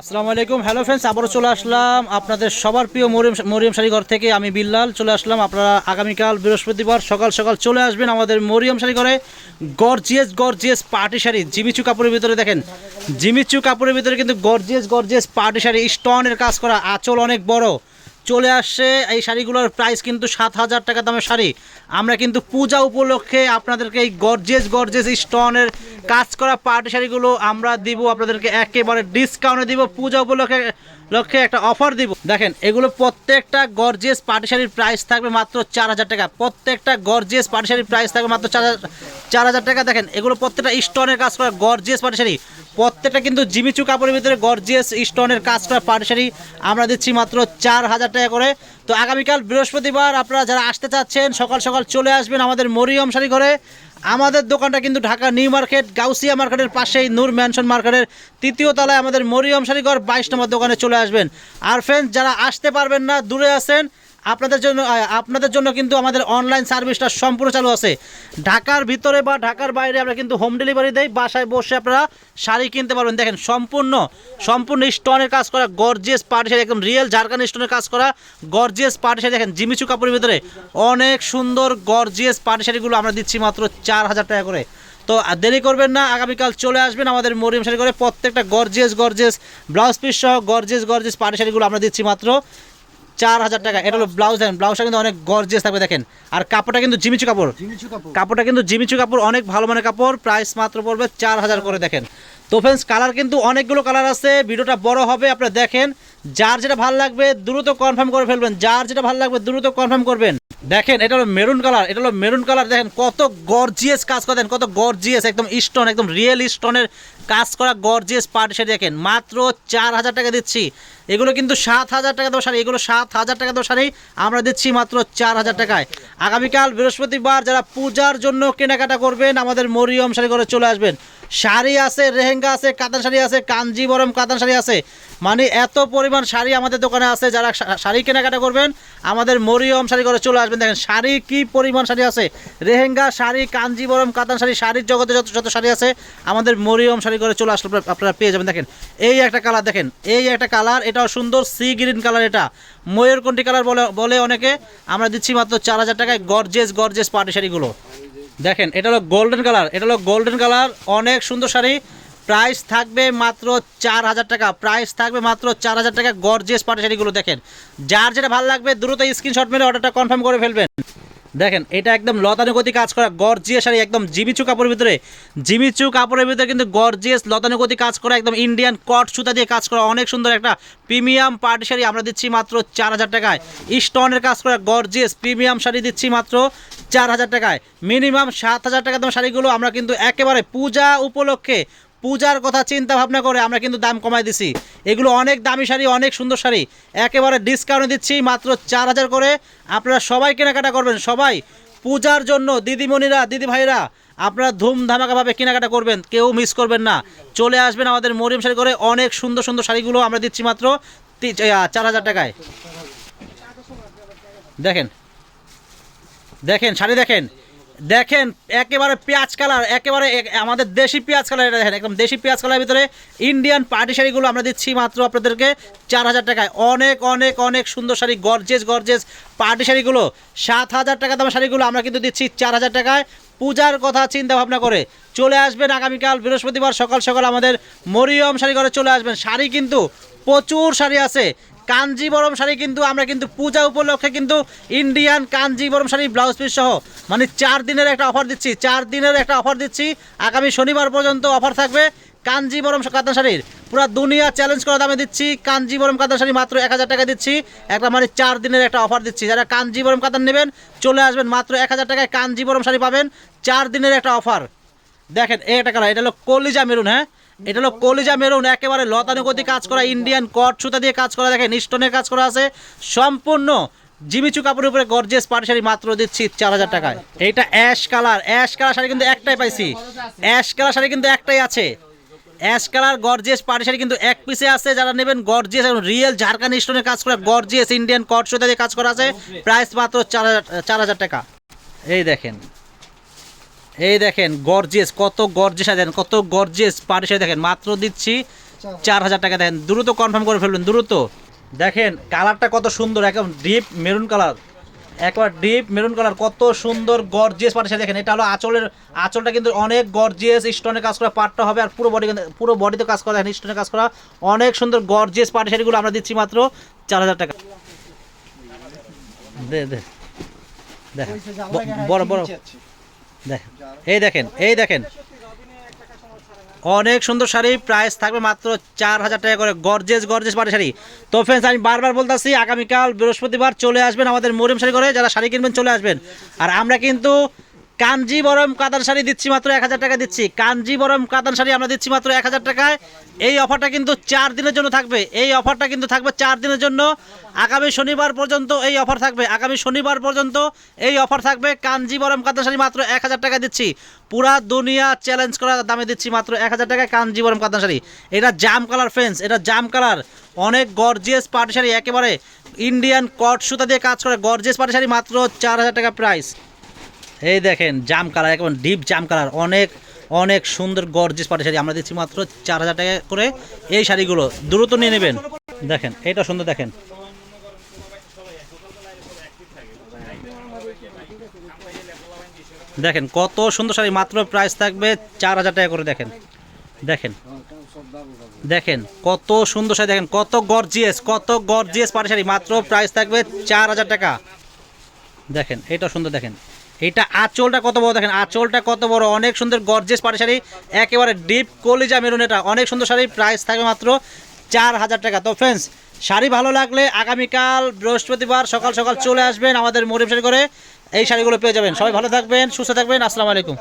আসসালামু আলাইকুম। Hello friends আবারও চলে আসলাম আপনাদের সবার প্রিয় মরিয়ম মরিয়ম শাড়িঘর থেকে। আমি বিল্লাল, চলে আসলাম। আপনারা আগামীকাল বৃহস্পতিবার সকাল সকাল চলে আসবেন আমাদের Mariam শাড়িঘরে gorgeous gorgeous party sari, Jimmy Choo কাপড়ের ভিতরে দেখেন। জিমিচু কাপড়ের ভিতরে কিন্তু গর্জিয়াস গর্জিয়াস পার্টি শাড়ি, স্টোনের কাজ করা, আঁচল অনেক বড়। চলে আসছে এই শাড়িগুলোর প্রাইস কিন্তু সাত হাজার টাকা দামের শাড়ি। আমরা কিন্তু পূজা উপলক্ষে আপনাদেরকে এই গর্জেস গর্জেস স্টোনের কাজ করা পার্টি শাড়িগুলো আমরা দিব, আপনাদেরকে একেবারে ডিসকাউন্টে দিব, পূজা উপলক্ষে, লক্ষ্যে একটা অফার দিব। দেখেন, এগুলো প্রত্যেকটা গর্জেস পার্টি শাড়ির প্রাইস থাকবে মাত্র চার হাজার টাকা। প্রত্যেকটা গর্জেস পার্টি শাড়ির প্রাইস থাকবে মাত্র চার হাজার চার হাজার টাকা দেখেন, এগুলো প্রত্যেকটা স্টোনের কাজ করা গর্জিয়াস পার্টি শাড়ি প্রত্যেকটা কিন্তু জিমিচু কাপড়ের ভিতরে গর্জিয়াস স্টোনের কাজ করা পার্টি শাড়ি আমরা দিচ্ছি মাত্র চার হাজার টাকা করে। তো আগামীকাল বৃহস্পতিবার আপনারা যারা আসতে চাচ্ছেন, সকাল সকাল চলে আসবেন আমাদের মরিয়ম শাড়ি ঘরে। আমাদের দোকানটা কিন্তু ঢাকা নিউ মার্কেট, গাউসিয়া মার্কেটের পাশেই নূর ম্যানশন মার্কেটের তৃতীয় তলায় আমাদের মরিয়ম শাড়িঘর বাইশ নম্বর দোকানে চলে আসবেন। আর ফ্রেন্ডস যারা আসতে পারবেন না, দূরে আছেন আপনাদের জন্য আপনাদের জন্য কিন্তু আমাদের অনলাইন সার্ভিসটা সম্পূর্ণ চালু আছে। ঢাকার ভিতরে বা ঢাকার বাইরে আমরা কিন্তু হোম ডেলিভারি দেই। বাসায় বসে আপনারা শাড়ি কিনতে পারবেন। দেখেন, সম্পূর্ণ সম্পূর্ণ স্টোনের কাজ করা গর্জিয়াস পার্টি শাড়ি, একদম রিয়েল ঝাড়খান্ড স্টোনের কাজ করা গর্জিয়াস পার্টি শাড়ি। দেখেন জিমিচু কাপড়ের ভিতরে অনেক সুন্দর গর্জিয়াস পার্টি শাড়িগুলো আমরা দিচ্ছি মাত্র চার হাজার টাকা করে। তো দেরি করবেন না, আগামীকাল চলে আসবেন আমাদের মরিয়ম শাড়ি করে। প্রত্যেকটা গর্জিয়াস গর্জিয়াস ব্লাউজ পিস সহ গর্জিয়াস গর্জিয়াস পার্টি শাড়িগুলো আমরা দিচ্ছি মাত্র চার হাজার টাকা। এটা হলো ব্লাউজ দেখেন ব্লাউজটা কিন্তু অনেক গর্জিয়াস থাকবে দেখেন। আর কাপড়টা কিন্তু জিমিচু কাপড়। জিমিচু কাপড়। কাপড়টা কিন্তু জিমিচু কাপড় অনেক ভালো মানের কাপড় প্রাইস মাত্র পড়বে চার হাজার করে দেখেন। তো ফ্রেন্ডস কালার কিন্তু অনেকগুলো কালার আছে ভিডিওটা বড় হবে আপনারা দেখেন। যার যেটা ভালো লাগবে দ্রুত কনফার্ম করে ফেলবেন। যার যেটা ভালো লাগবে দ্রুত কনফার্ম করবেন। দেখেন এটা হলো মেরুন কালার এটা হলো মেরুন কালার দেখেন কত গর্জিয়াস কাজ করেন কত গর্জিয়াস একদম স্টোন একদম রিয়েল স্টোনের কাজ করা গর্জিয়াস পার্টি দেখেন। মাত্র চার হাজার টাকা দিচ্ছি। এগুলো কিন্তু সাত হাজার টাকা দেওয়া শাড়ি এগুলো সাত হাজার টাকা দেওয়া শাড়ি আমরা দিচ্ছি মাত্র চার হাজার টাকায়। আগামীকাল বৃহস্পতিবার যারা পূজার জন্য কেনাকাটা করবেন, আমাদের মরিয়ম শাড়ি করে চলে আসবেন। শাড়ি আছে রেহেঙ্গা আছে, কাতান শাড়ি আছে কাঞ্জিবরম কাতান শাড়ি আছে। মানে এত পরিমাণ শাড়ি আমাদের দোকানে আছে, যারা শাড়ি কেনাকাটা করবেন, আমাদের মরিয়ম শাড়ি করে চলে আসবেন। দেখেন, শাড়ি কি পরিমাণ শাড়ি আছে? রেহেঙ্গা শাড়ি কাঞ্জিবরম কাতান শাড়ি, শাড়ির জগতে যত যত শাড়ি আছে, আমাদের মরিয়ম শাড়ি করে চলে আসলে আপনারা- পেয়ে যাবেন। দেখেন, এই একটা কালার, দেখেন, এই একটা কালার এটাও সুন্দর সি গ্রিন কালার এটা। ময়ূরকণ্ঠী কালার বলে বলে অনেকে? আমরা দিচ্ছি মাত্র চার হাজার টাকায় গর্জেস গর্জেস পার্টি শাড়িগুলো। দেখেন, এটা হলো গোল্ডেন কালার এটা হলো গোল্ডেন কালার অনেক সুন্দর শাড়ি। প্রাইস থাকবে মাত্র চার হাজার টাকা প্রাইস থাকবে মাত্র চার হাজার টাকা গর্জিয়াস পাটি শাড়িগুলো, দেখেন। যার যেটা ভালো লাগবে, দ্রুত স্ক্রিনশট মেরে অর্ডারটা কনফার্ম করে ফেলবেন। দেখেন, এটা একদম লতানুগতি কাজ করা গর্জিয়াস শাড়ি, একদম জিমিচু কাপড়ের ভিতরে। জিমিচু কাপড়ের ভিতরে কিন্তু গর্জিয়াস লতানুগতি কাজ করা, একদম ইন্ডিয়ান কট সুতা দিয়ে কাজ করা। অনেক সুন্দর একটা প্রিমিয়াম পার্টি শাড়ি আমরা দিচ্ছি মাত্র চার হাজার টাকায়। স্টোনের কাজ করা গর্জিয়াস প্রিমিয়াম শাড়ি দিচ্ছি মাত্র চার হাজার টাকায়। মিনিমাম সাত হাজার টাকা দাম শাড়িগুলো আমরা কিন্তু একেবারে পূজা উপলক্ষে পূজার কথা চিন্তা ভাবনা করে আমরা কিন্তু দাম কমাই দিছি। এগুলো অনেক দামি শাড়ি, অনেক সুন্দর শাড়ি। একেবারে ডিসকাউন্ট দিচ্ছি মাত্র চার হাজার করে। আপনারা সবাই কেনাকাটা করবেন, সবাই। পূজার জন্য দিদিমণিরা দিদি ভাইরা আপনারা ধুমধামাকাভাবে কেনাকাটা করবেন, কেউ মিস করবেন না। চলে আসবেন আমাদের মরিয়ম শাড়ি করে অনেক সুন্দর সুন্দর শাড়িগুলো আমরা দিচ্ছি মাত্র চার হাজার টাকায়। দেখেন দেখেন, শাড়ি দেখেন। দেখেন, একেবারে পেঁয়াজ কালার, একেবারে এক- আমাদের দেশি পেঁয়াজ কালার এটা দেখেন, একদম দেশি পেঁয়াজ কালারের ভিতরে ইন্ডিয়ান পার্টি শাড়িগুলো আমরা দিচ্ছি মাত্র আপনাদেরকে চার হাজার টাকায়। অনেক অনেক অনেক সুন্দর শাড়ি গর্জেস গর্জেস পার্টি শাড়িগুলো। সাত হাজার টাকা দামের শাড়িগুলো আমরা কিন্তু দিচ্ছি চার হাজার টাকায়। পূজার কথা চিন্তা ভাবনা করে চলে আসবেন আগামীকাল বৃহস্পতিবার সকাল সকাল আমাদের মরিয়ম শাড়ি ঘরে চলে আসবেন। শাড়ি কিন্তু প্রচুর শাড়ি আছে। কাঞ্জিবরম শাড়ি কিন্তু আমরা কিন্তু পূজা উপলক্ষে কিন্তু Indian Kanjeevaram sari blouse piece সহ মানে চার দিনের একটা অফার দিচ্ছি, চার দিনের একটা অফার দিচ্ছি। আগামী শনিবার পর্যন্ত অফার থাকবে কাঞ্জিবরম কাতান শাড়ির। পুরো দুনিয়া চ্যালেঞ্জ করা দামে দিচ্ছি কাঞ্জিবরম কাতান শাড়ি মাত্র এক হাজার টাকা দিচ্ছি। একটা মানে চার দিনের একটা অফার দিচ্ছি। যারা কাঞ্জিবরম কাতান নেবেন, চলে আসবেন, মাত্র এক হাজার টাকায় কাঞ্জিবরম শাড়ি পাবেন, চার দিনের একটা অফার দেখেন, এই একটা কালার এটা হলো কলিজা মেরুন হ্যাঁ? এটা হলো কলিজা মেরুন, একেবারে লতানুগতি কাজ করা ইন্ডিয়ান কট সুতা দিয়ে কাজ করা, দেখেন স্টোনের কাজ করা আছে। সম্পূর্ণ জিমিচু কাপড়ের উপরে গর্জেস পাটি শাড়ি মাত্র দিচ্ছি চার হাজার টাকায়। এইটা ash colour ash colour sari কিন্তু একটাই পাইছি। অ্যাশ কালার শাড়ি কিন্তু একটাই আছে। অ্যাশ কালার গর্জেস পাটি শাড়ি কিন্তু এক পিসে আছে, যারা নেবেন গর্জেস এবং রিয়েল ঝাড়খান্ড স্টোনের কাজ করা গর্জিয়াস ইন্ডিয়ান কট সুতা দিয়ে কাজ করা আছে। প্রাইস মাত্র চার হাজার টাকা। এই দেখেন এই দেখেন গর্জিয়াস কত গর্জিয়াস দেখেন কত গর্জিয়াস পাটি শাড়ি দেখেন। মাত্র দিচ্ছি চার হাজার। টাকা দেখেন। দ্রুত কনফার্ম করে ফেলবেন দ্রুত। দেখেন কালারটা কত সুন্দর একদম ডিপ মেরুন কালার একবার ডিপ মেরুন কালার কত সুন্দর গর্জিয়াস পাটে দেখেন। এটা হলো আঁচলের আঁচলটা কিন্তু অনেক গর্জিয়াস স্টোনের কাজ করা পাটটা হবে আর পুরো বডি পুরো বডিতে কাজ করা দেখেন স্টোনের কাজ করা অনেক সুন্দর গর্জিয়াস পাটে শাড়িগুলো আমরা দিচ্ছি মাত্র চার হাজার টাকা। দে দে। দেখ বড় বড়। দেখেন। এই দেখেন এই দেখেন। অনেক সুন্দর শাড়ি প্রাইস থাকবে মাত্র চার হাজার টাকা করে। গর্জেস গর্জেস পাটি শাড়ি। তো ফ্রেন্ডস আমি বারবার বলতেছি, আগামীকাল বৃহস্পতিবার চলে আসবেন আমাদের মরিম শাড়ি করে যারা শাড়ি কিনবেন চলে আসবেন। আর আমরা কিন্তু কাঞ্জিবরম কাতান শাড়ি দিচ্ছি মাত্র এক হাজার টাকা দিচ্ছি। কাঞ্জিবরম কাতান শাড়ি আমরা দিচ্ছি মাত্র এক হাজার টাকায়। এই অফারটা কিন্তু চার দিনের জন্য থাকবে। এই অফারটা কিন্তু থাকবে চার দিনের জন্য। আগামী শনিবার পর্যন্ত এই অফার থাকবে। আগামী শনিবার পর্যন্ত এই অফার থাকবে। কাঞ্জিবরম কাতান শাড়ি মাত্র এক হাজার টাকা দিচ্ছি। পুরা দুনিয়া চ্যালেঞ্জ করা দামে দিচ্ছি মাত্র এক হাজার টাকায় কাঞ্জিবরম কাতান শাড়ি। এটা জাম কালার ফ্রেন্ডস এটা জাম কালার অনেক গর্জিয়াস পাটি শাড়ি একেবারে ইন্ডিয়ান কট সুতা দিয়ে কাজ করে। গর্জিয়াস পাটি শাড়ি মাত্র চার হাজার টাকা প্রাইস এই দেখেন, জাম কালার একদম ডিপ জাম কালার অনেক অনেক সুন্দর গর্জিস পাটি শাড়ি। আমরা দিচ্ছি মাত্র চার হাজার টাকা করে এই শাড়িগুলো। দ্রুত নিয়ে নেবেন। দেখেন এটা সুন্দর, দেখেন। দেখেন, কত সুন্দর শাড়ি। মাত্র প্রাইস থাকবে চার হাজার টাকা করে, দেখেন। দেখেন। দেখেন, কত সুন্দর শাড়ি, দেখেন, কত গর্জিয়াস কত গর্জিয়াস পাটি শাড়ি। মাত্র প্রাইস থাকবে চার হাজার টাকা। দেখেন এটা সুন্দর, দেখেন। এটা আঁচলটা কত বড় দেখেন, আঁচলটা কত বড়? অনেক সুন্দর গর্জেস পাটি শাড়ি। একেবারে ডিপ কলিজা মেরুন এটা। অনেক সুন্দর শাড়ি প্রাইস থাকবে মাত্র চার হাজার টাকা। তো ফ্রেন্ডস শাড়ি ভালো লাগলে আগামীকাল বৃহস্পতিবার সকাল সকাল চলে আসবেন আমাদের মরিম শাড়ি করে। এই শাড়িগুলো পেয়ে যাবেন। সবাই ভালো থাকবেন, সুস্থ থাকবেন। আসসালামু আলাইকুম।